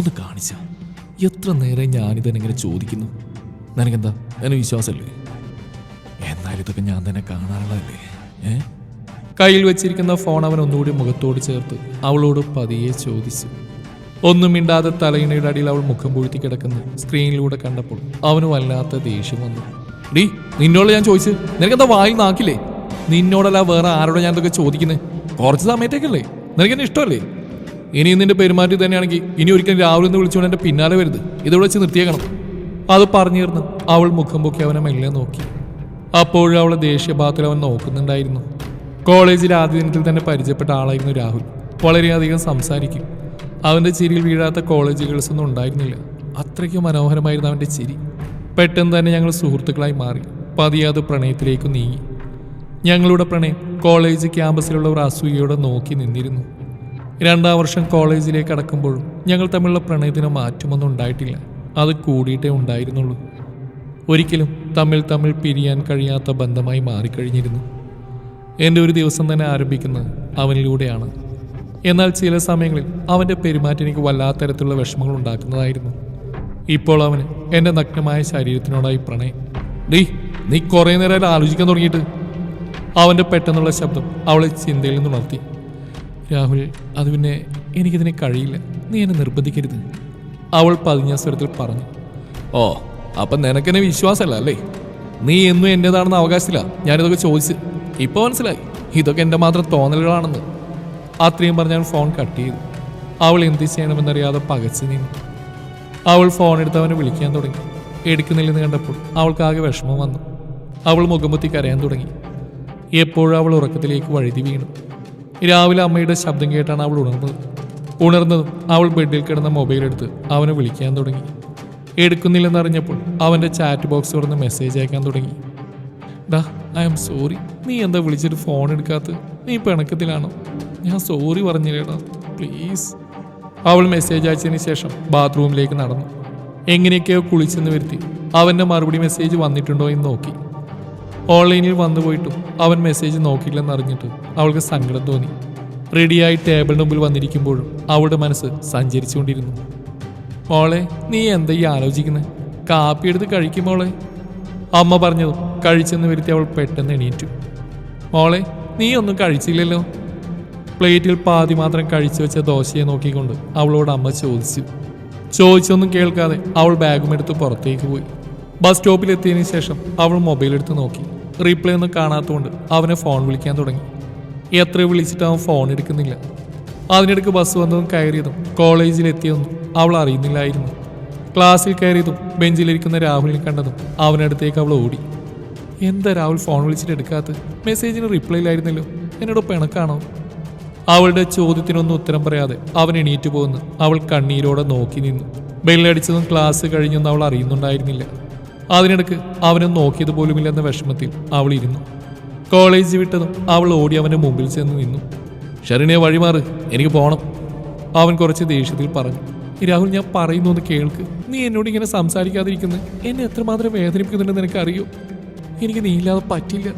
ഒന്ന് കാണിച്ച. എത്ര നേരം ഞാനിതെങ്ങനെ ചോദിക്കുന്നു? നിനക്കെന്താ? എന്നെ വിശ്വാസമല്ലേ എന്നാലും ഇതൊക്കെ ഞാൻ തന്നെ കാണാനുള്ളതല്ലേ ഏ? കയ്യിൽ വെച്ചിരിക്കുന്ന ഫോൺ അവൻ ഒന്നുകൂടി മുഖത്തോട് ചേർത്ത് അവളോട് പതിയെ ചോദിച്ചു. ഒന്നും മിണ്ടാതെ തലയിണയുടെ അടിയിൽ അവൾ മുഖം പൂഴ്ത്തി കിടക്കുന്ന. സ്ക്രീനിലൂടെ കണ്ടപ്പോൾ അവന് വല്ലാത്ത ദേഷ്യം വന്നു. ഡീ നിന്നോട് ഞാൻ ചോദിച്ചു നിനക്കെന്താ വായിൽ നാക്കില്ലേ? നിന്നോടല്ല വേറെ ആരോടെ ഞാൻ ഇതൊക്കെ ചോദിക്കുന്നത് കുറച്ച് സമയത്തേക്കല്ലേ? നിനക്കെന്നെ ഇഷ്ടമല്ലേ? ഇനി നിന്റെ പെരുമാറ്റം തന്നെയാണെങ്കിൽ ഇനി ഒരിക്കലും രാവിലെ നിന്ന് വിളിച്ചുകൊണ്ട് എന്റെ പിന്നാലെ വരുത് ഇതോടെ വെച്ച് നിർത്തിയേക്കണം. അത് പറഞ്ഞു തീർന്ന് അവൾ മുഖം പൊക്കി അവനെ മെല്ലെ നോക്കി. അപ്പോഴും അവളെ ദേഷ്യഭാഗത്തിൽ അവൻ നോക്കുന്നുണ്ടായിരുന്നു. കോളേജിൽ ആദ്യ ദിനത്തിൽ തന്നെ പരിചയപ്പെട്ട ആളായിരുന്നു രാഹുൽ. വളരെയധികം സംസാരിക്കും. അവന്റെ ചിരിയിൽ വീഴാത്ത കോളേജ് ഗേൾസ് ഒന്നും ഉണ്ടായിരുന്നില്ല. അത്രയ്ക്ക് മനോഹരമായിരുന്നു അവന്റെ ചിരി. പെട്ടെന്ന് തന്നെ ഞങ്ങൾ സുഹൃത്തുക്കളായി മാറി. പതിയാതെ പ്രണയത്തിലേക്ക് നീങ്ങി. ഞങ്ങളുടെ പ്രണയം കോളേജ് ക്യാമ്പസിലുള്ളവർ അസൂയയോടെ നോക്കി നിന്നിരുന്നു. രണ്ടാം വർഷം കോളേജിലേക്ക് അടക്കുമ്പോഴും ഞങ്ങൾ തമ്മിലുള്ള പ്രണയത്തിന് മാറ്റമൊന്നും ഉണ്ടായിട്ടില്ല. അത് കൂടിയിട്ടേ ഉണ്ടായിരുന്നുള്ളൂ. ഒരിക്കലും തമ്മിൽ തമ്മിൽ പിരിയാൻ കഴിയാത്ത ബന്ധമായി മാറിക്കഴിഞ്ഞിരുന്നു. എന്റെ ഒരു ദിവസം തന്നെ ആരംഭിക്കുന്നത് അവനിലൂടെയാണ്. എന്നാൽ ചില സമയങ്ങളിൽ അവന്റെ പെരുമാറ്റം എനിക്ക് വല്ലാത്ത തരത്തിലുള്ള വിഷമങ്ങൾ ഉണ്ടാക്കുന്നതായിരുന്നു. ഇപ്പോൾ അവന് എന്റെ നഗ്നമായ ശരീരത്തിനോടായി പ്രണയം. ഡീ നീ കുറേ നേരം ആലോചിക്കാൻ തുടങ്ങിയിട്ട്. അവന്റെ പെട്ടെന്നുള്ള ശബ്ദം അവളെ ചിന്തയിൽ നിന്ന് ഉണർത്തി. രാഹുൽ അത് പിന്നെ എനിക്കിതിനെ കഴിയില്ല. നീ എന്നെ നിർബന്ധിക്കരുത്. അവൾ പതിഞ്ഞ സ്വരത്തിൽ പറഞ്ഞു ഓ അപ്പം നിനക്കെന്നെ വിശ്വാസമല്ല അല്ലേ? നീ എന്നും എന്റെതാണെന്ന് അവകാശത്തില്ല ഞാനിതൊക്കെ ചോദിച്ച്. ഇപ്പോൾ മനസ്സിലായി. ഇതൊക്കെ എന്റെ മാത്രം തോന്നലുകളാണെന്ന്. അത്രയും പറഞ്ഞ് ഫോൺ കട്ട് ചെയ്തു. അവൾ എന്ത് ചെയ്യണമെന്നറിയാതെ പകച്ചു നിന്നു. അവൾ ഫോൺ എടുത്ത് അവനെ വിളിക്കാൻ തുടങ്ങി. എടുക്കുന്നില്ലെന്ന് കണ്ടപ്പോൾ അവൾക്ക് ആകെ വിഷമം വന്നു. അവൾ മുഖമുത്തി കരയാൻ തുടങ്ങി. എപ്പോഴും അവൾ ഉറക്കത്തിലേക്ക് വഴുതി വീണു. രാവിലെ അമ്മയുടെ ശബ്ദം കേട്ടാണ് അവൾ ഉണർന്നത്. ഉണർന്നതും അവൾ ബെഡിൽ കിടന്ന മൊബൈൽ എടുത്ത് അവനെ വിളിക്കാൻ തുടങ്ങി. എടുക്കുന്നില്ലെന്നറിഞ്ഞപ്പോൾ അവന്റെ ചാറ്റ് ബോക്സ് തുറന്ന് മെസ്സേജ് അയക്കാൻ തുടങ്ങി. ഡാ ഐ എം സോറി നീ എന്താ വിളിച്ചിട്ട് ഫോൺ എടുക്കാത്ത നീ പിണക്കത്തിലാണോ? ഞാൻ സോറി പറഞ്ഞില്ലേടാ. പ്ലീസ് അവൾ മെസ്സേജ് അയച്ചതിന് ശേഷം ബാത്റൂമിലേക്ക് നടന്നു. എങ്ങനെയൊക്കെയോ കുളിച്ചെന്ന് വരുത്തി. അവന്റെ മറുപടി മെസ്സേജ് വന്നിട്ടുണ്ടോ എന്ന് നോക്കി. ഓൺലൈനിൽ വന്നു പോയിട്ടും അവൻ മെസ്സേജ് നോക്കിയില്ലെന്ന് അറിഞ്ഞിട്ട് അവൾക്ക് സങ്കടം തോന്നി. റെഡിയായി ടേബിളിന് മുമ്പിൽ വന്നിരിക്കുമ്പോഴും അവളുടെ മനസ്സ് സഞ്ചരിച്ചുകൊണ്ടിരുന്നു. മോളെ നീ എന്താ ഈ ആലോചിക്കുന്നത് കാപ്പി എടുത്ത് കഴിക്കും മോളെ. അമ്മ പറഞ്ഞതും കഴിച്ചെന്ന് വരുത്തി അവൾ പെട്ടെന്ന് എണീറ്റു. മോളെ നീ ഒന്നും കഴിച്ചില്ലല്ലോ. പ്ലേറ്റിൽ പാതി മാത്രം കഴിച്ചു വെച്ച ദോശയെ നോക്കിക്കൊണ്ട് അവളോട് അമ്മ ചോദിച്ചു. ചോദിച്ചൊന്നും കേൾക്കാതെ അവൾ ബാഗും എടുത്ത് പുറത്തേക്ക് പോയി. ബസ് സ്റ്റോപ്പിലെത്തിയതിനു ശേഷം അവൾ മൊബൈൽ എടുത്ത് നോക്കി. റീപ്ലേ ഒന്നും കാണാത്തതുകൊണ്ട് അവനെ ഫോൺ വിളിക്കാൻ തുടങ്ങി. എത്ര വിളിച്ചിട്ട് അവൻ ഫോൺ എടുക്കുന്നില്ല. അതിനിടയ്ക്ക് ബസ് വന്നതും കയറിയതും കോളേജിലെത്തിയതൊന്നും അവൾ അറിയുന്നില്ലായിരുന്നു. ക്ലാസ്സിൽ കയറിയതും ബെഞ്ചിലിരിക്കുന്ന രാഹുലിനെ കണ്ടതും അവനടുത്തേക്ക് അവൾ ഓടി. എന്താ രാഹുൽ ഫോൺ വിളിച്ചിട്ട് എടുക്കാത്ത മെസ്സേജിന് റിപ്ലൈ ഇല്ലായിരുന്നല്ലോ. എന്നോട് പിണക്കാണോ? അവളുടെ ചോദ്യത്തിനൊന്നും ഉത്തരം പറയാതെ അവൻ എണീറ്റ് പോകുന്നു അവൾ കണ്ണീരോടെ നോക്കി നിന്നു. ബെല്ലടിച്ചതും ക്ലാസ് കഴിഞ്ഞൊന്നും അവൾ അറിയുന്നുണ്ടായിരുന്നില്ല. അതിനിടക്ക് അവനെ നോക്കിയത് പോലുമില്ലെന്ന വിഷമത്തിൽ അവൾ ഇരുന്നു. കോളേജ് വിട്ടതും അവൾ ഓടി അവന്റെ മുമ്പിൽ ചെന്ന് നിന്നു. ഷെറിനെ വഴിമാറ് എനിക്ക് പോകണം അവൻ കുറച്ച് ദേഷ്യത്തിൽ പറഞ്ഞു. രാഹുൽ ഞാൻ പറയുന്നു കേൾക്ക്. നീ എന്നോട് ഇങ്ങനെ സംസാരിക്കാതിരിക്കുന്നത് എന്നെ എത്രമാത്രം വേദനിപ്പിക്കുന്നുണ്ടെന്ന് നിനക്കറിയോ? എനിക്ക് നീ ഇല്ലാതെ പറ്റില്ല.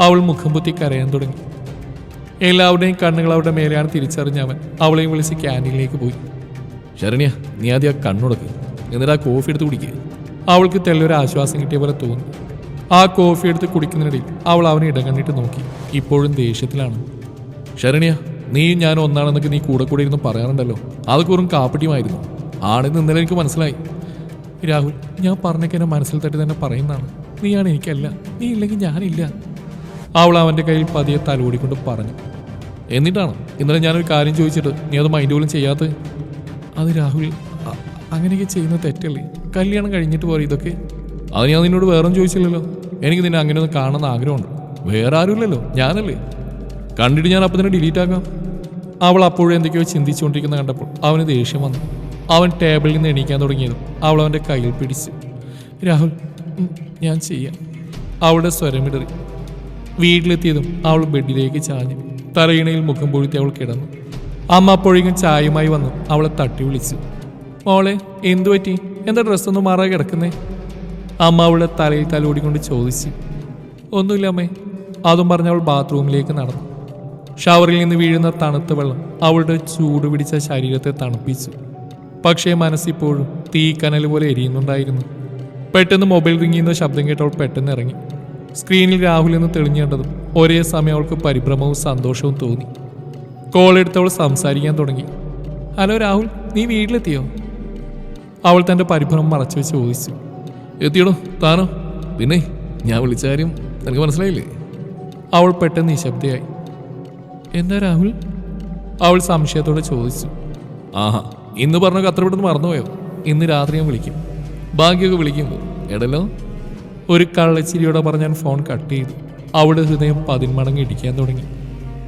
അവൾ മുഖം പൊത്തി കരയാൻ തുടങ്ങി. എല്ലാവരുടെയും കണ്ണുകൾ അവരുടെ മേലെയാണ് തിരിച്ചറിഞ്ഞ അവൻ അവളെയും വിളിച്ച് ക്യാന്റീനിലേക്ക് പോയി. ശരണ്യ നീ ആദ്യം ആ കണ്ണുടക്ക്. എന്നിട്ട് ആ കോഫി എടുത്ത് കുടിക്കുക അവൾക്ക് തെല്ലൊരു ആശ്വാസം കിട്ടിയ പോലെ തോന്നി. ആ കോഫി എടുത്ത് കുടിക്കുന്നതിനിടയിൽ അവൾ അവനെ ഇടം കണ്ടിട്ട് നോക്കി. ഇപ്പോഴും ദേഷ്യത്തിലാണ്. ശരണ്യ നീയും ഞാനും ഒന്നാണെന്നൊക്കെ നീ കൂടെ കൂടെ ഇരുന്ന് പറയാറുണ്ടല്ലോ. അതൊക്കെ വെറും കാപ്പിട്ടിയുമായിരുന്നു. ആണെന്ന് ഇന്നലെ എനിക്ക് മനസ്സിലായി. രാഹുൽ ഞാൻ പറഞ്ഞൊക്കെ എന്നെ മനസ്സിൽ തട്ടി തന്നെ പറയുന്നതാണ്. നീയാണ് എനിക്കല്ല. നീ ഇല്ലെങ്കിൽ ഞാനില്ല. അവൾ അവന്റെ കയ്യിൽ പതിയെ തലോടിക്കൊണ്ട് പറഞ്ഞു. എന്നിട്ടാണ് ഇന്നലെ ഞാനൊരു കാര്യം ചോദിച്ചിട്ട് നീ അത് മൈൻഡ് പോലും ചെയ്യാത്തത്? അത് രാഹുൽ അങ്ങനെയൊക്കെ ചെയ്യുന്ന തെറ്റല്ലേ? കല്യാണം കഴിഞ്ഞിട്ട് പോരെ ഇതൊക്കെ? അത് ഞാൻ നിന്നോട് വേറെ ചോദിച്ചില്ലല്ലോ. എനിക്ക് നിന്നെ അങ്ങനെ ഒന്ന് കാണുന്ന ആഗ്രഹമുണ്ട്. വേറെ ആരുമില്ലല്ലോ. ഞാനല്ലേ? കണ്ടിട്ട് ഞാൻ അപ്പം തന്നെ ഡിലീറ്റ് ആക്കാം. അവൾ അപ്പോഴും എന്തൊക്കെയോ ചിന്തിച്ചുകൊണ്ടിരിക്കുന്ന കണ്ടപ്പോൾ അവന് ദേഷ്യം വന്നു. അവൻ ടേബിളിൽ നിന്ന് എണീക്കാൻ തുടങ്ങിയതും. അവൾ അവന്റെ കയ്യിൽ പിടിച്ച് രാഹുൽ ഞാൻ ചെയ്യാം. അവളുടെ സ്വരമിടറി വീട്ടിലെത്തിയതും അവൾ ബെഡിലേക്ക് ചാഞ്ഞു. തറയിണയിൽ മുഖം പൊഴുത്തി അവൾ കിടന്നു. അമ്മ അപ്പോഴേക്കും ചായയുമായി വന്നു അവളെ തട്ടി വിളിച്ചു. മോളെ എന്തു പറ്റി? എന്താ ഡ്രസ്സൊന്നും മാറാ കിടക്കുന്നേ? അമ്മ അവളുടെ തലയിൽ തലോടിക്കൊണ്ട് ചോദിച്ചു. ഒന്നുമില്ല അമ്മേ അതും പറഞ്ഞ് അവൾ ബാത്റൂമിലേക്ക് നടന്നു. ഷവറിൽ നിന്ന് വീഴുന്ന തണുത്ത വെള്ളം അവളുടെ ചൂട് പിടിച്ച ശരീരത്തെ തണുപ്പിച്ചു. പക്ഷേ മനസ്സിപ്പോഴും തീ കനൽ പോലെ എരിയുന്നുണ്ടായിരുന്നു. പെട്ടെന്ന് മൊബൈൽ റിങ്ങിയുന്ന ശബ്ദം കേട്ടവൾ പെട്ടെന്ന് ഇറങ്ങി. സ്ക്രീനിൽ രാഹുൽ എന്ന് തെളിഞ്ഞു കണ്ടതും ഒരേ സമയം അവൾക്ക് പരിഭ്രമവും സന്തോഷവും തോന്നി. കോൾ സംസാരിക്കാൻ തുടങ്ങി. ഹലോ രാഹുൽ നീ വീട്ടിലെത്തിയോ? അവൾ തന്റെ പരിഭ്രമം മറച്ചു വെച്ച് ചോദിച്ചു. എത്തിയടോ താനോ? പിന്നെ ഞാൻ വിളിച്ച കാര്യം നിനക്ക് മനസ്സിലായില്ലേ? അവൾ പെട്ടെന്ന് നിശബ്ദയായി. എന്താ രാഹുൽ? അവൾ സംശയത്തോടെ ചോദിച്ചു. ആഹാ ഇന്ന് പറഞ്ഞ അത്ര പെട്ടെന്ന് മറന്നുപോയോ? ഇന്ന് രാത്രി ഞാൻ വിളിക്കും. ഭാഗ്യമൊക്കെ വിളിക്കുമ്പോൾ. എടല്ലോ? ഒരു കള്ളച്ചിരിയോടെ പറഞ്ഞ് ഞാൻ ഫോൺ കട്ട് ചെയ്തു. അവളുടെ ഹൃദയം പതിന്മടങ്ങ് ഇടിക്കാൻ തുടങ്ങി.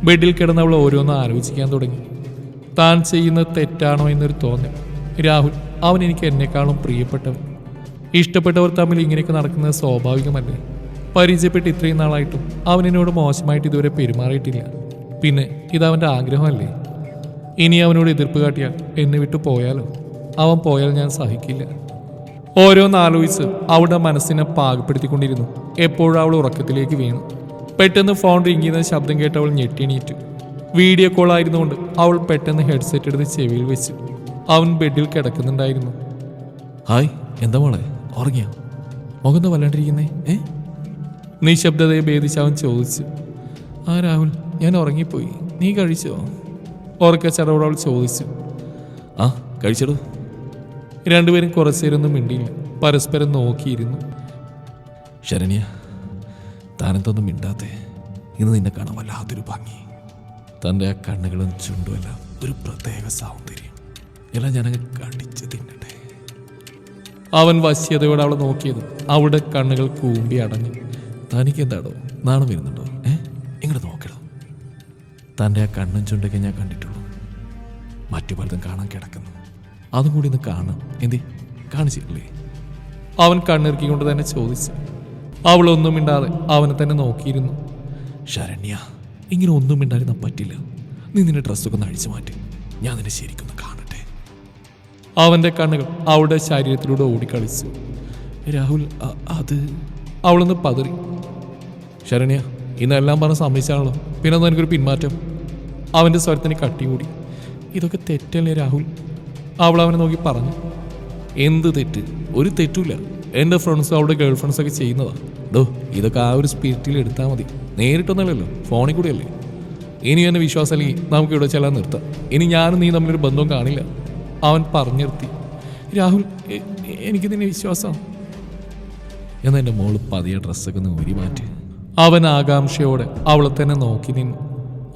ബെഡിൽ കിടന്ന് അവൾ ഓരോന്ന് ആലോചിക്കാൻ തുടങ്ങി. താൻ ചെയ്യുന്നത് തെറ്റാണോ എന്നൊരു തോന്നൽ. രാഹുൽ അവൻ എനിക്ക് എന്നെക്കാളും പ്രിയപ്പെട്ടവൻ. ഇഷ്ടപ്പെട്ടവർ തമ്മിൽ ഇങ്ങനെയൊക്കെ നടക്കുന്നത് സ്വാഭാവികമല്ലേ? പരിചയപ്പെട്ട് ഇത്രയും നാളായിട്ടും അവൻ എന്നോട് മോശമായിട്ട് ഇതുവരെ പെരുമാറിയിട്ടില്ല. പിന്നെ ഇതവന്റെ ആഗ്രഹമല്ലേ? ഇനി അവനോട് എതിർപ്പ് കാട്ടിയാൽ എന്നെ വിട്ടു പോയാലോ? അവൻ പോയാൽ ഞാൻ സഹിക്കില്ല. ഓരോന്നാലോചിച്ച് അവളുടെ മനസ്സിനെ പാകപ്പെടുത്തിക്കൊണ്ടിരുന്നു. എപ്പോഴും അവൾ ഉറക്കത്തിലേക്ക് വീണു. പെട്ടെന്ന് ഫോൺ റിങ് ചെയ്യുന്ന ശബ്ദം കേട്ട് അവൾ ഞെട്ടിണീറ്റു. വീഡിയോ കോൾ ആയിരുന്നുകൊണ്ട് അവൾ പെട്ടെന്ന് ഹെഡ്സെറ്റ് എടുത്ത് ചെവിയിൽ വെച്ചു. അവൻ ബെഡിൽ കിടക്കുന്നുണ്ടായിരുന്നു. ഹായ് എന്താ മോളെ? ഉറങ്ങിയോ? മുഖം വല്ലാണ്ടിരിക്കുന്നേ? ഏ? നിശബ്ദതയെ ഭേദിച്ച് അവൻ ചോദിച്ചു. ആ രാഹുൽ ഞാൻ ഉറങ്ങിപ്പോയി. നീ കഴിച്ചോ? ഉറക്ക ചടവോട് അവൾ ചോദിച്ചു. ആ കഴിച്ചടോ. രണ്ടുപേരും കുറച്ചേരൊന്നും മിണ്ടിയില്ല. പരസ്പരം നോക്കിയിരുന്നു. ശരണ്യ താനെന്തൊന്നും മിണ്ടാത്ത? ഇന്ന് നിന്നെ കാണാൻ വല്ലാത്തൊരു ഭംഗി. തന്റെ ആ കണ്ണുകളും ചുണ്ടുമെല്ലാം ഒരു പ്രത്യേക സൗന്ദര്യം. എല്ലാം ഞാനങ്ങ് കടിച്ചു തിന്നട്ടെ. അവൻ വശ്യതയോടെ അവളെ നോക്കിയത്. അവളുടെ കണ്ണുകൾ കൂമ്പി അടഞ്ഞു. തനിക്ക് എന്താടോ നാണം വരുന്നുണ്ടോ? ഏ? ഇങ്ങോട്ട് നോക്കടോ. തന്റെ ആ കണ്ണും ചുണ്ടൊക്കെ ഞാൻ കണ്ടിട്ടുള്ളൂ. മറ്റു പലതും കാണാൻ കിടക്കുന്നു. അതും കൂടി ഒന്ന് കാണാം. എന്തേ? കാണിച്ചില്ലേ അവൻ കണ്ണിറക്കിക്കൊണ്ട് തന്നെ ചോദിച്ചു. അവളൊന്നും മിണ്ടാതെ അവനെ തന്നെ നോക്കിയിരുന്നു. ശരണ്യ ഇങ്ങനെ ഒന്നും മിണ്ടായിരുന്ന പറ്റില്ല. നീ നിന്റെ ഡ്രസ്സൊക്കെ ഒന്ന് അഴിച്ചു മാറ്റി. ഞാൻ നിന്നെ കാണട്ടെ അവന്റെ കണ്ണുകൾ അവളുടെ ശരീരത്തിലൂടെ ഓടിക്കളിച്ചു. രാഹുൽ അത് അവളൊന്ന് പതറി. ശരണ്യ ഇന്നെല്ലാം പറഞ്ഞ് സമ്മതിച്ചാണല്ലോ. പിന്നെ ഒന്ന് എനിക്കൊരു പിന്മാറ്റം? അവന്റെ സ്വരത്തിന് കട്ടി കൂടി. ഇതൊക്കെ തെറ്റല്ലേ രാഹുൽ? അവൾ അവനെ നോക്കി പറഞ്ഞു. എന്ത് തെറ്റ്? ഒരു തെറ്റുമില്ല. എന്റെ ഫ്രണ്ട്സും അവളുടെ ഗേൾ ഫ്രണ്ട്സൊക്കെ ചെയ്യുന്നതാണ് ഡോ ഇതൊക്കെ ആ ഒരു സ്പിരിറ്റിൽ എടുത്താൽ മതി. നേരിട്ടൊന്നുമല്ലല്ലോ ഫോണിൽ കൂടിയല്ലേ. ഇനി എന്നെ വിശ്വാസമല്ലെങ്കിൽ നമുക്ക് ഇവിടെ ചെല്ലാൻ നിർത്താം. ഇനി ഞാനും നീ തമ്മിലൊരു ബന്ധവും കാണില്ല. അവൻ പറഞ്ഞു നിർത്തി രാഹുൽ എനിക്ക് നിന്നെ വിശ്വാസം. എന്നാ എന്റെ മോൾ പതിയെ ഡ്രസ്സൊക്കെ ഊരി മാറ്റി. അവൻ ആകാംക്ഷയോടെ അവളെ തന്നെ നോക്കി നിന്നു.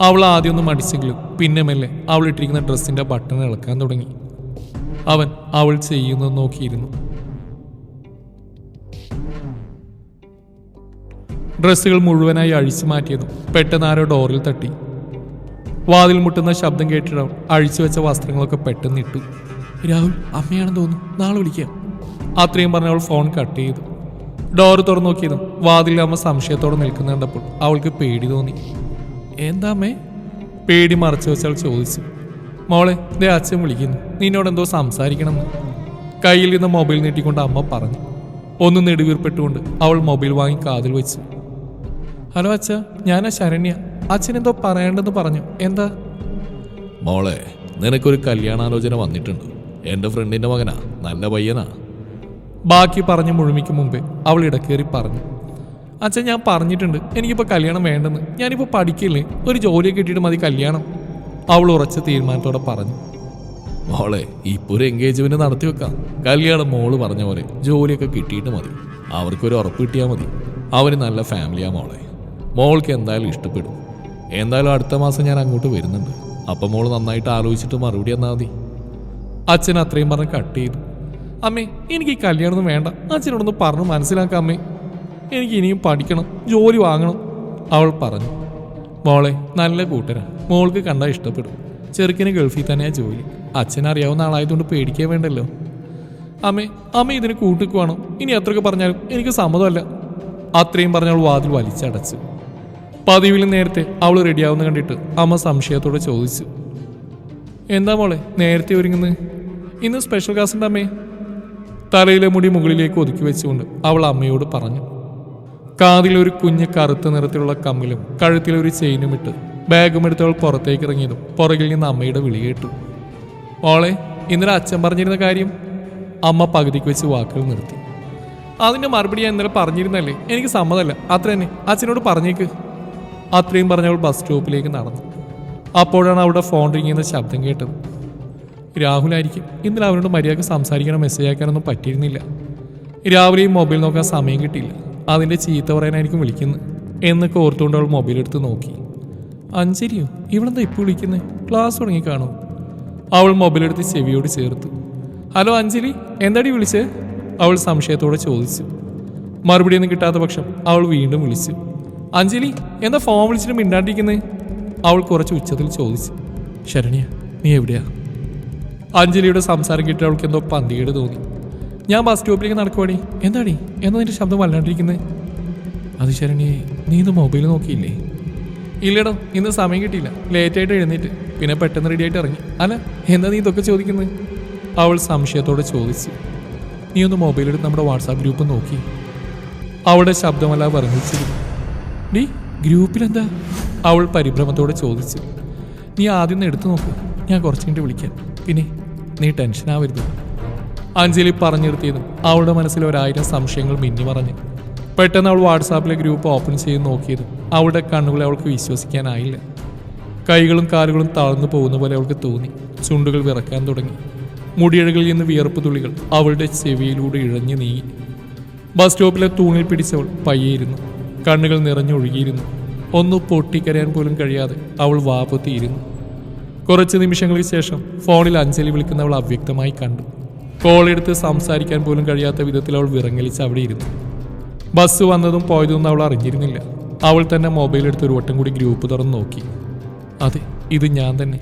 അവൾ ആദ്യമൊന്നും മടിച്ചെങ്കിലും പിന്നെ മെല്ലെ അവൾ ഇട്ടിരിക്കുന്ന ഡ്രസ്സിന്റെ ബട്ടൺ ഇളക്കാൻ തുടങ്ങി. അവൻ അവൾ ചെയ്യുന്നത് നോക്കിയിരുന്നു. ഡ്രസ്സുകൾ മുഴുവനായി അഴിച്ചു മാറ്റിയതും പെട്ടെന്ന് ആരോ ഡോറിൽ തട്ടി. വാതിൽ മുട്ടുന്ന ശബ്ദം കേട്ടിടം അഴിച്ചു വെച്ച വസ്ത്രങ്ങളൊക്കെ പെട്ടെന്ന് ഇട്ടു. രാഹുൽ അമ്മയാണെന്ന് തോന്നുന്നു. നാളെ വിളിക്കാം. അത്രയും പറഞ്ഞവൾ അവൾ ഫോൺ കട്ട് ചെയ്തു. ഡോർ തുറന്നു നോക്കിയതും വാതിലിൽ അമ്മ സംശയത്തോടെ നിൽക്കുന്ന കണ്ടപ്പോൾ അവൾക്ക് പേടി തോന്നി. എന്താ അമ്മേ? പേടി മറച്ചു വെച്ചവൾ ചോദിച്ചു. മോളെ ദേ അച്ഛൻ വിളിക്കുന്നു. നിന്നോട് എന്തോ സംസാരിക്കണം കയ്യിൽ നിന്ന് മൊബൈൽ നീട്ടിക്കൊണ്ട് അമ്മ പറഞ്ഞു. ഒന്ന് നെടുവീർപ്പെട്ടുകൊണ്ട് അവൾ മൊബൈൽ വാങ്ങി കാതിൽ വെച്ചു. ഹലോ അച്ഛ ഞാനാ ശരണ്യ. അച്ഛൻ എന്തോ പറയേണ്ടെന്ന് പറഞ്ഞു. എന്താ? മോളെ നിനക്കൊരു കല്യാണാലോചന വന്നിട്ടുണ്ട്. എന്റെ ഫ്രണ്ടിന്റെ മകനാ നല്ല പയ്യനാ. ബാക്കി പറഞ്ഞു മുഴുമിക്ക് മുമ്പേ അവൾ ഇടക്കേറി പറഞ്ഞു. അച്ഛൻ ഞാൻ പറഞ്ഞിട്ടുണ്ട് എനിക്കിപ്പോൾ കല്യാണം വേണ്ടെന്ന്. ഞാനിപ്പോൾ പഠിക്കില്ലേ ഒരു ജോലി കിട്ടിയിട്ട് മതി കല്യാണം. അവൾ ഉറച്ച തീരുമാനത്തോടെ പറഞ്ഞു. മോളെ ഇപ്പൊ ഒരു എൻഗേജ്മെന്റ് നടത്തി വെക്കാം. കല്യാണം മോൾ പറഞ്ഞ പോലെ ജോലിയൊക്കെ കിട്ടിയിട്ട് മതി. അവർക്കൊരു ഉറപ്പ് കിട്ടിയാൽ മതി. അവർ നല്ല ഫാമിലിയാ മോളെ. മോൾക്ക് എന്തായാലും ഇഷ്ടപ്പെടും. എന്തായാലും അടുത്ത മാസം ഞാൻ അങ്ങോട്ട് വരുന്നുണ്ട്. അപ്പം മോൾ നന്നായിട്ട് ആലോചിച്ചിട്ട് മറുപടി തന്നാൽ മതി. അച്ഛൻ അത്രയും പറഞ്ഞ് കട്ട് ചെയ്തു. അമ്മേ എനിക്ക് ഈ കല്യാണമൊന്നും വേണ്ട. അച്ഛനോടൊന്ന് പറഞ്ഞു മനസ്സിലാക്കാം അമ്മേ. എനിക്ക് ഇനിയും പഠിക്കണം ജോലി വാങ്ങണം അവൾ പറഞ്ഞു. മോളെ നല്ല കൂട്ടരാ. മോൾക്ക് കണ്ടാൽ ഇഷ്ടപ്പെടും. ചെറുക്കിന് ഗൾഫിൽ തന്നെയാണ് ജോലി. അച്ഛൻ അറിയാവുന്ന ആളായതുകൊണ്ട് പേടിക്കാൻ വേണ്ടല്ലോ. അമ്മേ അമ്മ ഇതിന് കൂട്ടിക്കുവാണോ? ഇനി എത്രയൊക്കെ പറഞ്ഞാലും എനിക്ക് സമ്മതമല്ല. അത്രയും പറഞ്ഞ അവൾ വാതിൽ വലിച്ചടച്ചു. പതിവിൽ നേരത്തെ അവൾ റെഡിയാവുന്ന കണ്ടിട്ട് അമ്മ സംശയത്തോടെ ചോദിച്ചു. എന്താ മോളെ നേരത്തെ ഒരുങ്ങുന്നത്? ഇന്ന് സ്പെഷ്യൽ ക്ലാസ് ഉണ്ട് അമ്മേ. തലയിലെ മുടി മുകളിലേക്ക് ഒതുക്കി വെച്ചുകൊണ്ട് അവൾ അമ്മയോട് പറഞ്ഞു. കാതിലൊരു കുഞ്ഞ് കറുത്ത നിറത്തിലുള്ള കമ്മിലും കഴുത്തിലൊരു ചെയിനും ഇട്ട് ബാഗും എടുത്ത് അവൾ പുറത്തേക്ക് ഇറങ്ങിയതും പുറകിൽ നിന്ന് അമ്മയുടെ വിളി കേട്ടു. മോളെ ഇന്നലെ അച്ഛൻ പറഞ്ഞിരുന്ന കാര്യം? അമ്മ പകുതിക്ക് വെച്ച് വാക്കുകൾ നിർത്തി. അതിന്റെ മറുപടി ഞാൻ ഇന്നലെ പറഞ്ഞിരുന്നല്ലേ എനിക്ക് സമ്മതമല്ല. അത്ര തന്നെ. അച്ഛനോട് പറഞ്ഞേക്ക്. അത്രയും പറഞ്ഞവൾ ബസ് സ്റ്റോപ്പിലേക്ക് നടന്നു. അപ്പോഴാണ് അവിടെ ഫോൺ റിങ് ചെയ്യുന്ന ശബ്ദം കേട്ടത്. രാഹുലായിരിക്കും ഇന്നലെ അവനോട് മര്യാദയ്ക്ക് സംസാരിക്കാനോ മെസ്സേജ് അയക്കാനൊന്നും പറ്റിയിരുന്നില്ല. രാവിലെയും മൊബൈൽ നോക്കാൻ സമയം കിട്ടിയില്ല. അതിന്റെ ചീത്ത പറയാനായിരിക്കും വിളിക്കുന്നത് എന്നൊക്കെ ഓർത്തുകൊണ്ട് അവൾ മൊബൈൽ എടുത്ത് നോക്കി. അഞ്ചരിയോ ഇവളെന്താ ഇപ്പോൾ വിളിക്കുന്നത് ക്ലാസ് തുടങ്ങി കാണും അവൾ മൊബൈൽ എടുത്ത് ചെവിയോട് ചേർത്തു. ഹലോ അഞ്ജലി എന്താടി വിളിച്ചേ? അവൾ സംശയത്തോടെ ചോദിച്ചു. മറുപടിയൊന്നും കിട്ടാത്ത പക്ഷം അവൾ വീണ്ടും വിളിച്ചു. അഞ്ജലി എന്താ ഫോൺ വിളിച്ചിട്ട് മിണ്ടാണ്ടിരിക്കുന്നത് അവൾ കുറച്ച് ഉച്ചത്തിൽ ചോദിച്ചു. ശരണ്യ നീ എവിടെയാ? അഞ്ജലിയുടെ സംസാരം കിട്ടി അവൾക്ക് എന്തോ പന്തികേട് തോന്നി. ഞാൻ ബസ് സ്റ്റോപ്പിലേക്ക് നടക്കുവാണി എന്താടി? എന്താ നിന്റെ ശബ്ദം വല്ലാണ്ടിരിക്കുന്നത് അത് ശരണ്യെ നീ ഇന്ന് മൊബൈൽ നോക്കിയില്ലേ? ഇല്ലടോ ഇന്ന് സമയം കിട്ടിയില്ല. ലേറ്റായിട്ട് എഴുന്നേറ്റ്. പിന്നെ പെട്ടെന്ന് റെഡി ആയിട്ട് ഇറങ്ങി. അല്ല എന്താ നീ ഇതൊക്കെ ചോദിക്കുന്നത് അവൾ സംശയത്തോടെ ചോദിച്ചു. നീ ഒന്ന് മൊബൈലെടുത്ത് നമ്മുടെ വാട്സാപ്പ് ഗ്രൂപ്പ് നോക്കി. അവളുടെ ശബ്ദമല്ല വർണിച്ചിരുന്നു ഡീ ഗ്രൂപ്പിലെന്താ? അവൾ പരിഭ്രമത്തോടെ ചോദിച്ചു. നീ ആദ്യം ഒന്ന് എടുത്തു നോക്കൂ. ഞാൻ കുറച്ച് കഴിഞ്ഞിട്ട് വിളിക്കാം. പിന്നെ നീ ടെൻഷൻ ആവരുത്. അഞ്ജലി പറഞ്ഞു നിർത്തിയതും അവളുടെ മനസ്സിൽ ഒരായിരം സംശയങ്ങൾ മിന്നി പറഞ്ഞു പെട്ടെന്ന് അവൾ വാട്സാപ്പിലെ ഗ്രൂപ്പ് ഓപ്പൺ ചെയ്ത് നോക്കിയതും അവളുടെ കണ്ണുകളെ അവൾക്ക് വിശ്വസിക്കാനായില്ല. കൈകളും കാലുകളും താഴ്ന്നു പോകുന്ന പോലെ അവൾക്ക് തോന്നി. ചുണ്ടുകൾ വിറക്കാൻ തുടങ്ങി. മുടിയഴകളിൽ നിന്ന് വിയർപ്പ് തുള്ളികൾ അവളുടെ ചെവിയിലൂടെ ഇഴഞ്ഞു നീങ്ങി. ബസ് സ്റ്റോപ്പിലെ തൂണിൽ പിടിച്ചവൾ പയ്യെയിരുന്നു കണ്ണുകൾ നിറഞ്ഞൊഴുകിയിരുന്നു. ഒന്ന് പൊട്ടിക്കരയാൻ പോലും കഴിയാതെ അവൾ വാപത്തിയിരുന്നു കുറച്ച് നിമിഷങ്ങൾക്ക് ശേഷം ഫോണിൽ അഞ്ജലി വിളിക്കുന്നവൾ അവ്യക്തമായി കണ്ടു. കോൾ എടുത്ത് സംസാരിക്കാൻ പോലും കഴിയാത്ത വിധത്തിൽ അവൾ വിറങ്ങലിച്ച് അവിടെ ഇരുന്നു. ബസ് വന്നതും പോയതൊന്നും അവൾ അറിഞ്ഞിരുന്നില്ല. അവൾ തന്നെ മൊബൈൽ എടുത്ത് ഒരു വട്ടം കൂടി ഗ്രൂപ്പ് തുറന്ന് നോക്കി. അതെ ഇത് ഞാൻ തന്നെ.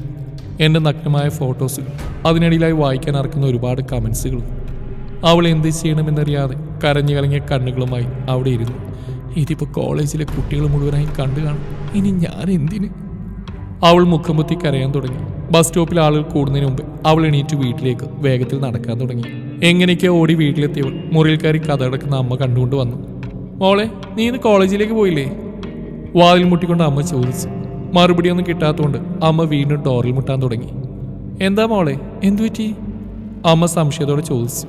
എന്റെ നഗ്നമായ ഫോട്ടോസുകൾ. അതിനിടയിലായി വായിക്കാൻ അറക്കുന്ന ഒരുപാട് കമൻസുകളും അവൾ എന്ത് ചെയ്യണമെന്നറിയാതെ കരഞ്ഞു കലങ്ങിയ കണ്ണുകളുമായി അവിടെ ഇരുന്നു. ഇതിപ്പോൾ കോളേജിലെ കുട്ടികൾ മുഴുവനായി കണ്ടു കാണും. ഇനി ഞാൻ എന്തിന്? അവൾ മുഖം പൊത്തി കരയാൻ തുടങ്ങി. ബസ് സ്റ്റോപ്പിൽ ആളുകൾ കൂടുന്നതിന് മുമ്പ് അവൾ എണീറ്റ് വീട്ടിലേക്ക് വേഗത്തിൽ നടക്കാൻ തുടങ്ങി. എങ്ങനെയൊക്കെയോ ഓടി വീട്ടിലെത്തിയവൾ മുറിയിൽ കയറി കഥകടക്കുന്ന അമ്മ കണ്ടുകൊണ്ട് വന്നു. മോളെ നീ ഇന്ന് കോളേജിലേക്ക് പോയില്ലേ? വാതിൽ മുട്ടിക്കൊണ്ട് അമ്മ ചോദിച്ചു. മറുപടി ഒന്നും കിട്ടാത്തതുകൊണ്ട് അമ്മ വീണ്ടും ഡോറിൽ മുട്ടാൻ തുടങ്ങി. എന്താ മോളെ? എന്തു പറ്റി? അമ്മ സംശയത്തോടെ ചോദിച്ചു.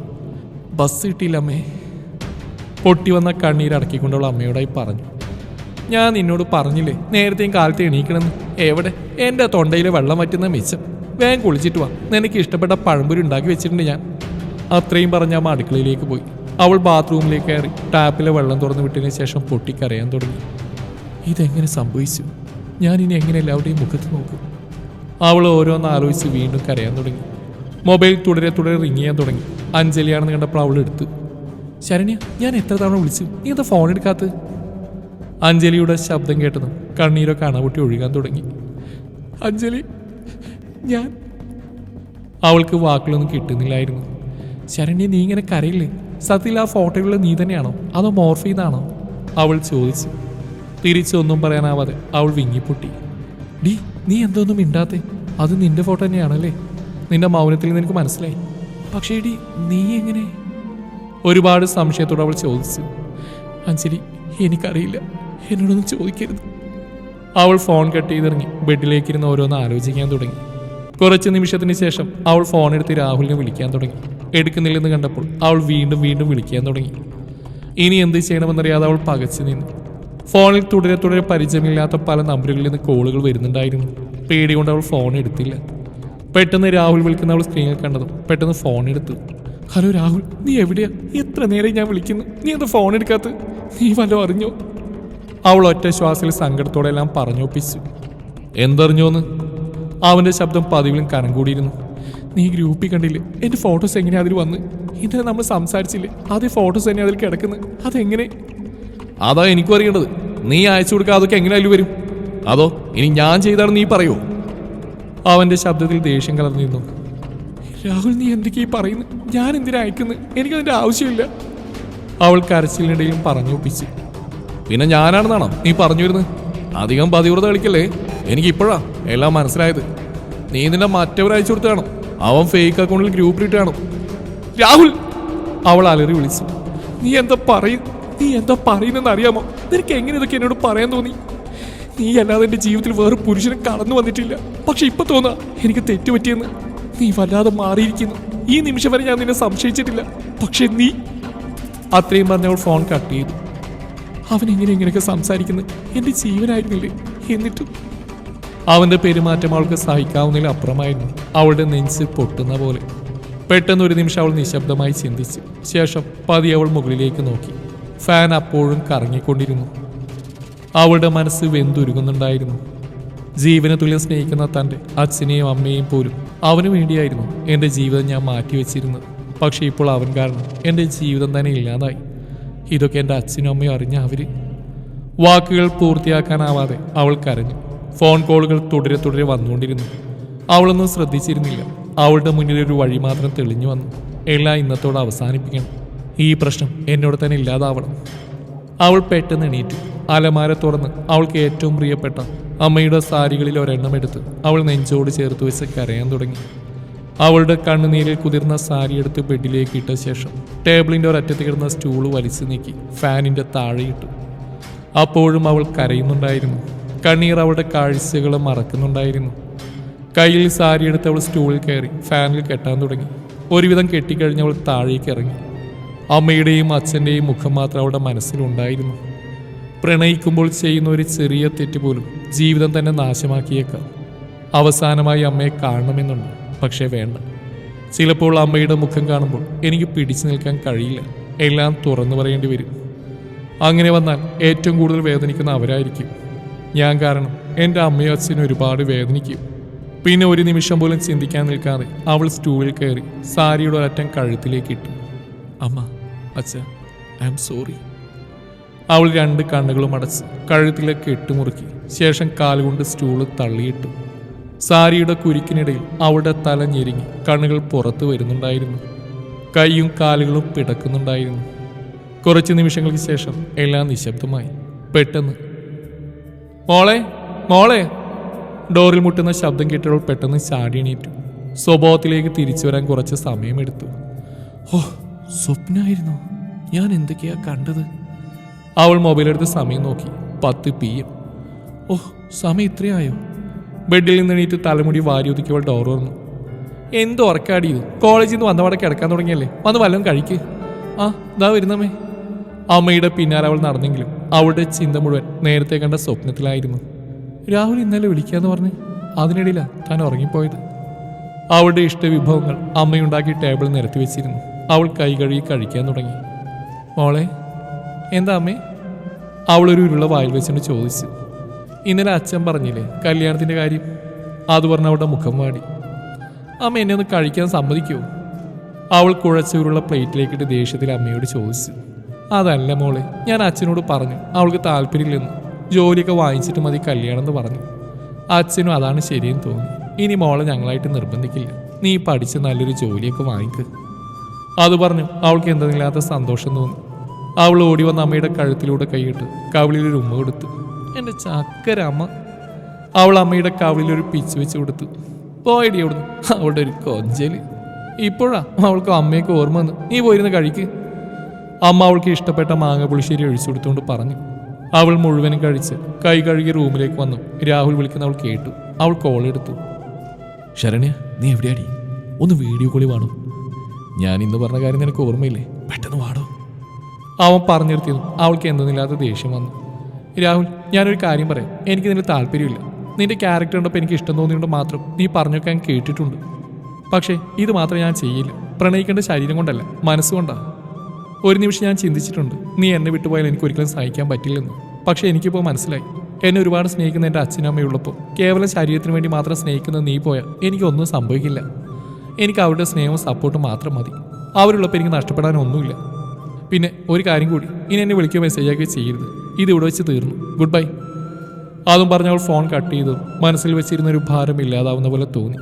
ബസ് കിട്ടിയില്ല അമ്മേ. പൊട്ടി വന്ന കണ്ണീരടക്കിക്കൊണ്ടുള്ള അമ്മയോടായി പറഞ്ഞു. ഞാൻ നിന്നോട് പറഞ്ഞില്ലേ നേരത്തെയും കാലത്ത് എണീക്കണമെന്ന് എവിടെ? എന്റെ തൊണ്ടയിലെ വെള്ളം വറ്റുന്ന മിച്ചം. വേഗം കുളിച്ചിട്ട് വാ. നിനക്ക് ഇഷ്ടപ്പെട്ട പഴംപൊരി ഉണ്ടാക്കി വെച്ചിട്ടുണ്ട് ഞാൻ. അത്രയും പറഞ്ഞ അമ്മ അടുക്കളയിലേക്ക് പോയി. അവൾ ബാത്റൂമിലേക്ക് കയറി ടാപ്പിലെ വെള്ളം തുറന്നു വിട്ടതിന് ശേഷം പൊട്ടിക്കരയാൻ തുടങ്ങി. ഇതെങ്ങനെ സംഭവിച്ചു? ഞാൻ ഇനി എങ്ങനെ എല്ലാവരുടെയും മുഖത്ത് നോക്കും? അവൾ ഓരോന്ന് ആലോചിച്ച് വീണ്ടും കരയാൻ തുടങ്ങി. മൊബൈൽ തുടരെ തുടരെ റിങ് ചെയ്യാൻ തുടങ്ങി. അഞ്ജലിയാണെന്ന് കണ്ടപ്പോൾ അവൾ എടുത്തു. ശരണ്യ ഞാൻ എത്ര തവണ വിളിച്ചു? നീ എന്താ ഫോൺ എടുക്കാത്ത അഞ്ജലിയുടെ ശബ്ദം കേട്ടതും കണ്ണീരൊക്കെ അണപൊട്ടി ഒഴുകാൻ തുടങ്ങി. അഞ്ജലി ഞാൻ. അവൾക്ക് വാക്കുകളൊന്നും കിട്ടുന്നില്ലായിരുന്നു. ശരണ്യ നീ ഇങ്ങനെ കരയില്ലേ? സത്യത്തിൽ ആ ഫോട്ടോകളിൽ നീ തന്നെയാണോ? അതോ മോർഫീന്നാണോ അവൾ ചോദിച്ചു. തിരിച്ചൊന്നും പറയാനാവാതെ അവൾ വിങ്ങിപ്പൊട്ടി. ഡി നീ എന്തോന്നും മിണ്ടാത്തെ? അത് നിന്റെ ഫോട്ടോ തന്നെയാണല്ലേ? നിന്റെ മൗനത്തിൽ നിന്ന് എനിക്ക് മനസ്സിലായി. പക്ഷേ ഡി നീ എങ്ങനെ? ഒരുപാട് സംശയത്തോടെ അവൾ ചോദിച്ചു. അഞ്ജലി എനിക്കറിയില്ല. എന്നോടൊന്നും ചോദിക്കരുത്. അവൾ ഫോൺ കട്ട് ചെയ്തിറങ്ങി ബെഡിലേക്ക് ഇരുന്ന് ഓരോന്ന് ആലോചിക്കാൻ തുടങ്ങി. കുറച്ച് നിമിഷത്തിന് ശേഷം അവൾ ഫോൺ എടുത്ത് രാഹുലിനെ വിളിക്കാൻ തുടങ്ങി. എടുക്കുന്നില്ലെന്ന് കണ്ടപ്പോൾ അവൾ വീണ്ടും വീണ്ടും വിളിക്കാൻ തുടങ്ങി. ഇനി എന്ത് ചെയ്യണമെന്നറിയാതെ അവൾ പകച്ചു നിന്നു. ഫോണിൽ തുടരെ തുടരെ പരിചയമില്ലാത്ത പല നമ്പറുകളിൽ നിന്ന് കോളുകൾ വരുന്നുണ്ടായിരുന്നു. പേടി കൊണ്ട് അവൾ ഫോൺ എടുത്തില്ല. പെട്ടെന്ന് രാഹുൽ വിളിക്കുന്ന അവൾ സ്ക്രീനിൽ കണ്ടതും പെട്ടെന്ന് ഫോൺ എടുത്തു. ഹലോ രാഹുൽ നീ എവിടെയാ? എത്ര നേരം ഞാൻ വിളിക്കുന്നു. നീ എന്താ ഫോൺ എടുക്കാത്ത? നീ വല്ലോ അറിഞ്ഞോ? അവൾ ഒറ്റ ശ്വാസത്തിൽ സങ്കടത്തോടെ എല്ലാം പറഞ്ഞൊപ്പിച്ചു. എന്തറിഞ്ഞോന്ന്? അവന്റെ ശബ്ദം പതിവിലും കനം കൂടിയിരുന്നു. നീ ഗ്രൂപ്പിൽ കണ്ടില്ലേ? എന്റെ ഫോട്ടോസ് എങ്ങനെ അതിൽ വന്ന്? ഇന്നലെ നമ്മൾ സംസാരിച്ചില്ലേ? അതേ ഫോട്ടോസ് തന്നെ അതിൽ കിടക്കുന്നത് അതെങ്ങനെ? അതാ എനിക്കും അറിയേണ്ടത്. നീ അയച്ചു കൊടുക്കുക അതൊക്കെ എങ്ങനെ അതിൽ വരും? അതോ ഇനി ഞാൻ ചെയ്താണ് നീ പറയുമോ അവന്റെ ശബ്ദത്തിൽ ദേഷ്യം കലർന്നിരുന്നു. രാഹുൽ നീ എന്തൊക്കെയാ പറയുന്നു? ഞാൻ എന്തിനാ അയക്കുന്നു? എനിക്കതിന്റെ ആവശ്യമില്ല. അവൾ കരച്ചിലിനിടയിലും പറഞ്ഞു ഒപ്പിച്ച്. പിന്നെ ഞാനാണെന്നാണോ നീ പറഞ്ഞു വരുന്നത് അധികം പതിവ്രത കളിക്കല്ലേ? എനിക്ക് ഇപ്പോഴാ എല്ലാം മനസ്സിലായത്. നീ നിന്റെ മറ്റവരയച്ചു കൊടുത്താണോ അവൻ ഫേക്ക് അക്കൗണ്ടിൽ ഗ്രൂപ്പിലിട്ടാണോ രാഹുൽ! അവൾ അലറി വിളിച്ചു. നീ എന്താ പറയും നീ എന്താ പറയുന്നെന്ന് അറിയാമോ? നിനക്ക് എങ്ങനെ ഇതൊക്കെ എന്നോട് പറയാൻ തോന്നി? നീ അല്ലാതെ എന്റെ ജീവിതത്തിൽ വേറെ പുരുഷനും കടന്നു വന്നിട്ടില്ല. പക്ഷെ ഇപ്പൊ തോന്നാ എനിക്ക് തെറ്റുപറ്റിയെന്ന്. നീ വല്ലാതെ മാറിയിരിക്കുന്നു. ഈ നിമിഷം വരെ ഞാൻ നിന്നെ സംശയിച്ചിട്ടില്ല. പക്ഷെ നീ അത്രയും പറഞ്ഞവൾ ഫോൺ കട്ട് ചെയ്തു. അവൻ ഇങ്ങനെ ഇങ്ങനെയൊക്കെ സംസാരിക്കുന്നത് എന്റെ ജീവനായിരുന്നില്ലേ? എന്നിട്ടും അവന്റെ പെരുമാറ്റം അവൾക്ക് സഹിക്കാവുന്നതിൽ അപ്പുറമായിരുന്നു. അവളുടെ നെഞ്ച് പൊട്ടുന്ന പോലെ. പെട്ടെന്ന് ഒരു നിമിഷം അവൾ നിശബ്ദമായി ചിന്തിച്ചു. ശേഷം പതി അവൾ മുകളിലേക്ക് നോക്കി. ഫാൻ അപ്പോഴും കറങ്ങിക്കൊണ്ടിരുന്നു. അവളുടെ മനസ്സ് വെന്തുരുകുന്നുണ്ടായിരുന്നു. ജീവന തുല്യം സ്നേഹിക്കുന്ന തന്റെ അച്ഛനെയും അമ്മയെയും പോലും അവന് വേണ്ടിയായിരുന്നു എന്റെ ജീവിതം ഞാൻ മാറ്റിവെച്ചിരുന്നത് പക്ഷേ ഇപ്പോൾ അവൻ കാരണം എന്റെ ജീവിതം തന്നെ ഇല്ലാതായി. ഇതൊക്കെ എന്റെ അച്ഛനും അമ്മയും അറിഞ്ഞ അവർ. വാക്കുകൾ പൂർത്തിയാക്കാനാവാതെ അവൾ കരഞ്ഞു. ഫോൺ കോളുകൾ തുടരെ തുടരെ വന്നുകൊണ്ടിരുന്നു. അവളൊന്നും ശ്രദ്ധിച്ചിരുന്നില്ല. അവളുടെ മുന്നിൽ ഒരു വഴി മാത്രം തെളിഞ്ഞു വന്നു. എല്ലാം ഇന്നത്തോടെ അവസാനിപ്പിക്കണം. ഈ പ്രശ്നം എന്നോട് തന്നെ ഇല്ലാതാവണം. അവൾ പെട്ടെന്ന് എണീറ്റു. അലമാര തുറന്ന് അവൾക്ക് ഏറ്റവും പ്രിയപ്പെട്ട അമ്മയുടെ സാരികളിൽ ഒരെണ്ണം എടുത്ത് അവൾ നെഞ്ചോട് ചേർത്ത് വെച്ച് കരയാൻ തുടങ്ങി. അവളുടെ കണ്ണുനീരിൽ കുതിർന്ന സാരി എടുത്ത് ബെഡിലേക്ക് ഇട്ട ശേഷം ടേബിളിന്റെ ഒരറ്റത്ത് കിടന്ന സ്റ്റൂൾ വലിച്ചു നീക്കി ഫാനിന്റെ താഴെയിട്ടു അപ്പോഴും അവൾ കരയുന്നുണ്ടായിരുന്നു. കണ്ണീർ അവളുടെ കാഴ്ചകളെ മറക്കുന്നുണ്ടായിരുന്നു. കയ്യിൽ സാരി എടുത്ത് അവൾ സ്റ്റൂളിൽ കയറി ഫാനിൽ കെട്ടാൻ തുടങ്ങി. ഒരുവിധം കെട്ടിക്കഴിഞ്ഞ് അവൾ താഴേക്ക് ഇറങ്ങി. അമ്മയുടെയും അച്ഛന്റെയും മുഖം മാത്രം അവളുടെ മനസ്സിലുണ്ടായിരുന്നു. പ്രണയിക്കുമ്പോൾ ചെയ്യുന്ന ഒരു ചെറിയ തെറ്റ് പോലും ജീവിതം തന്നെ നാശമാക്കിയേക്കാം. അവസാനമായി അമ്മയെ കാണണമെന്നുണ്ട് പക്ഷേ വേണ്ട. ചിലപ്പോൾ അമ്മയുടെ മുഖം കാണുമ്പോൾ എനിക്ക് പിടിച്ചു നിൽക്കാൻ കഴിയില്ല. എല്ലാം തുറന്നു പറയേണ്ടി വരും. അങ്ങനെ വന്നാൽ ഏറ്റവും കൂടുതൽ വേദനിക്കുന്ന അവരായിരിക്കും. ഞാൻ കാരണം എന്റെ അമ്മയും അച്ഛനും ഒരുപാട് വേദനിക്കും. പിന്നെ ഒരു നിമിഷം പോലും ചിന്തിക്കാൻ നിൽക്കാതെ അവൾ സ്റ്റൂളിൽ കയറി സാരിയുടെ ഒരറ്റം കഴുത്തിലേക്ക് ഇട്ടു. അമ്മ അച്ഛ ഐ എം സോറി. അവൾ രണ്ട് കണ്ണുകളും അടച്ച് കഴുത്തിലെ കെട്ടുമുറുക്കി ശേഷം കാലുകൊണ്ട് സ്റ്റൂൾ തള്ളിയിട്ടു. സാരിയുടെ കുരുക്കിനിടയിൽ അവളുടെ തല ഞെരുങ്ങി കണ്ണുകൾ പുറത്തു വരുന്നുണ്ടായിരുന്നു. കൈയും കാലുകളും പിടക്കുന്നുണ്ടായിരുന്നു. കുറച്ച് നിമിഷങ്ങൾക്ക് ശേഷം എല്ലാം നിശബ്ദമായി. പെട്ടെന്ന് മോളെ മോളെ. ഡോറിൽ മുട്ടുന്ന ശബ്ദം കേട്ടവൾ പെട്ടെന്ന് ചാടി എണീറ്റു. സ്വഭാവത്തിലേക്ക് തിരിച്ചു വരാൻ കുറച്ച് സമയമെടുത്തു. ഓ സ്വപ്നമായിരുന്നു ഞാൻ എന്തൊക്കെയാ കണ്ടത്? അവൾ മൊബൈലെടുത്ത് സമയം നോക്കി. പത്ത് പി എം ഓഹ് സമയം ഇത്രയായോ? ബെഡിൽ നിന്ന് എണീറ്റ് തലമുടി വാരി ഒതുക്കിയവൾ ഡോർ തുറന്നു. എന്തോ ഉറക്കാടി ഇത്? കോളേജിൽ നിന്ന് വന്നവടെ കിടക്കാൻ തുടങ്ങിയല്ലേ? വന്ന് വല്ലതും കഴിക്ക്. ആ ഇതാ വരുന്നമ്മേ. അമ്മയുടെ പിന്നാലെ അവൾ നടന്നെങ്കിലും അവളുടെ ചിന്ത മുഴുവൻ നേരത്തെ കണ്ട സ്വപ്നത്തിലായിരുന്നു. രാഹുൽ ഇന്നലെ വിളിക്കാന്ന് പറഞ്ഞ് അതിനിടയിലാണ് താൻ ഉറങ്ങിപ്പോയത്. അവളുടെ ഇഷ്ടവിഭവങ്ങൾ അമ്മയുണ്ടാക്കി ടേബിൾ നിരത്തി വെച്ചിരുന്നു. അവൾ കൈ കഴുകി കഴിക്കാൻ തുടങ്ങി. മോളെ എന്താ അമ്മേ? അവളൊരു ഉരുള വായിൽ വെച്ചുകൊണ്ട് ചോദിച്ചു. ഇന്നലെ അച്ഛൻ പറഞ്ഞില്ലേ കല്യാണത്തിന്റെ കാര്യം? അത് പറഞ്ഞ അവളുടെ മുഖം വാടി. അമ്മ എന്നെ ഒന്ന് കഴിക്കാൻ സമ്മതിക്കുമോ അവൾ കുഴച്ച ഉരുള പ്ലേറ്റിലേക്കിട്ട് ദേഷ്യത്തിൽ അമ്മയോട് ചോദിച്ചു. അതല്ല മോളെ ഞാൻ അച്ഛനോട് പറഞ്ഞു അവൾക്ക് താല്പര്യമില്ലെന്ന്. ജോലിയൊക്കെ വാങ്ങിച്ചിട്ട് മതി കല്യാണം എന്ന് പറഞ്ഞു. അച്ഛനും അതാണ് ശരിയെന്ന് തോന്നി. ഇനി മോളെ ഞങ്ങളായിട്ട് നിർബന്ധിക്കില്ല. നീ പഠിച്ച് നല്ലൊരു ജോലിയൊക്കെ വാങ്ങിക്ക്. അത് പറഞ്ഞു അവൾക്ക് എന്തെന്നില്ലാത്ത സന്തോഷം തോന്നി. അവൾ ഓടി വന്ന അമ്മയുടെ കഴുത്തിലൂടെ കൈയിട്ട് കവിളിൽ ഒരു ഉമ്മ കൊടുത്തു. എന്റെ ചക്കരമ്മ. അവൾ അമ്മയുടെ കവിളിൽ ഒരു പിച്ച് വെച്ച് കൊടുത്തു. പോയടി അവിടുന്ന്. അവളുടെ ഒരു കൊഞ്ചൽ. ഇപ്പോഴാ? അവൾക്ക് അമ്മയൊക്കെ ഓർമ്മ വന്നു. നീ പോയിരുന്ന് കഴിക്ക്. അമ്മ അവൾക്ക് ഇഷ്ടപ്പെട്ട മാങ്ങ പുളിശ്ശേരി ഒഴിച്ചു കൊടുത്തുകൊണ്ട് പറഞ്ഞു. അവൾ മുഴുവനും കഴിച്ച് കൈ കഴുകി റൂമിലേക്ക് വന്നു. രാഹുൽ വിളിക്കുന്ന അവൾ കേട്ടു. അവൾ കോൾ എടുത്തു. ശരണ്യ നീ എവിടെയാടി? ഒന്ന് വീഡിയോ കോളി വേണം? ഞാൻ ഇന്ന് പറഞ്ഞ കാര്യം നിനക്ക് ഓർമ്മയില്ലേ? പെട്ടെന്ന് വാടോ. അവൻ പറഞ്ഞു നിർത്തിയതും അവൾക്ക് എന്തെന്നില്ലാത്ത ദേഷ്യം വന്നു. രാഹുൽ ഞാനൊരു കാര്യം പറയാം. എനിക്ക് നിന്റെ താല്പര്യമില്ല. നിന്റെ ക്യാരക്ടർ ഉണ്ടപ്പോൾ എനിക്ക് ഇഷ്ടം തോന്നിയുകൊണ്ട് മാത്രം നീ പറഞ്ഞൊക്കെ ഞാൻ കേട്ടിട്ടുണ്ട്. പക്ഷേ ഇത് മാത്രം ഞാൻ ചെയ്യില്ല. പ്രണയിക്കേണ്ട ശരീരം കൊണ്ടല്ല മനസ്സുകൊണ്ടാണ് ഒരു നിമിഷം ഞാൻ ചിന്തിച്ചിട്ടുണ്ട്. നീ എന്നെ വിട്ടുപോയാൽ എനിക്ക് ഒരിക്കലും സഹിക്കാൻ പറ്റില്ലെന്ന്. പക്ഷേ എനിക്കിപ്പോൾ മനസ്സിലായി. എന്നെ ഒരുപാട് സ്നേഹിക്കുന്ന എന്റെ അച്ഛനും അമ്മയുള്ളപ്പോൾ കേവലം ശരീരത്തിന് വേണ്ടി മാത്രം സ്നേഹിക്കുന്ന നീ പോയാൽ എനിക്കൊന്നും സംഭവിക്കില്ല. എനിക്ക് അവരുടെ സ്നേഹവും സപ്പോർട്ടും മാത്രം മതി. അവരുള്ളപ്പോൾ എനിക്ക് നഷ്ടപ്പെടാനൊന്നുമില്ല പിന്നെ ഒരു കാര്യം കൂടി. ഇനി എന്നെ വിളിക്കുകയോ മെസ്സേജ് ആക്കുകയോ ചെയ്യരുത്. ഇത് ഇവിടെ വെച്ച് തീർന്നു. ഗുഡ് ബൈ അതും പറഞ്ഞ് അവൾ ഫോൺ കട്ട് ചെയ്തു. മനസ്സിൽ വെച്ചിരുന്ന ഒരു ഭാരം ഇല്ലാതാവുന്ന പോലെ തോന്നി.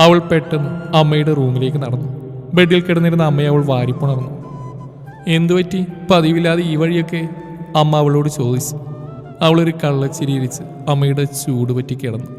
അവൾ പെട്ടെന്ന് അമ്മയുടെ റൂമിലേക്ക് നടന്നു. ബെഡിൽ കിടന്നിരുന്ന അമ്മയെ അവൾ വാരിപ്പുണർന്നു. എന്തുപറ്റി പതിവില്ലാതെ ഈ വഴിയൊക്കെ? അമ്മ അവളോട് ചോദിച്ചു. അവളൊരു കള്ളച്ചിരിയിരിച്ച് അമ്മയുടെ ചൂട് പറ്റി കിടന്നു.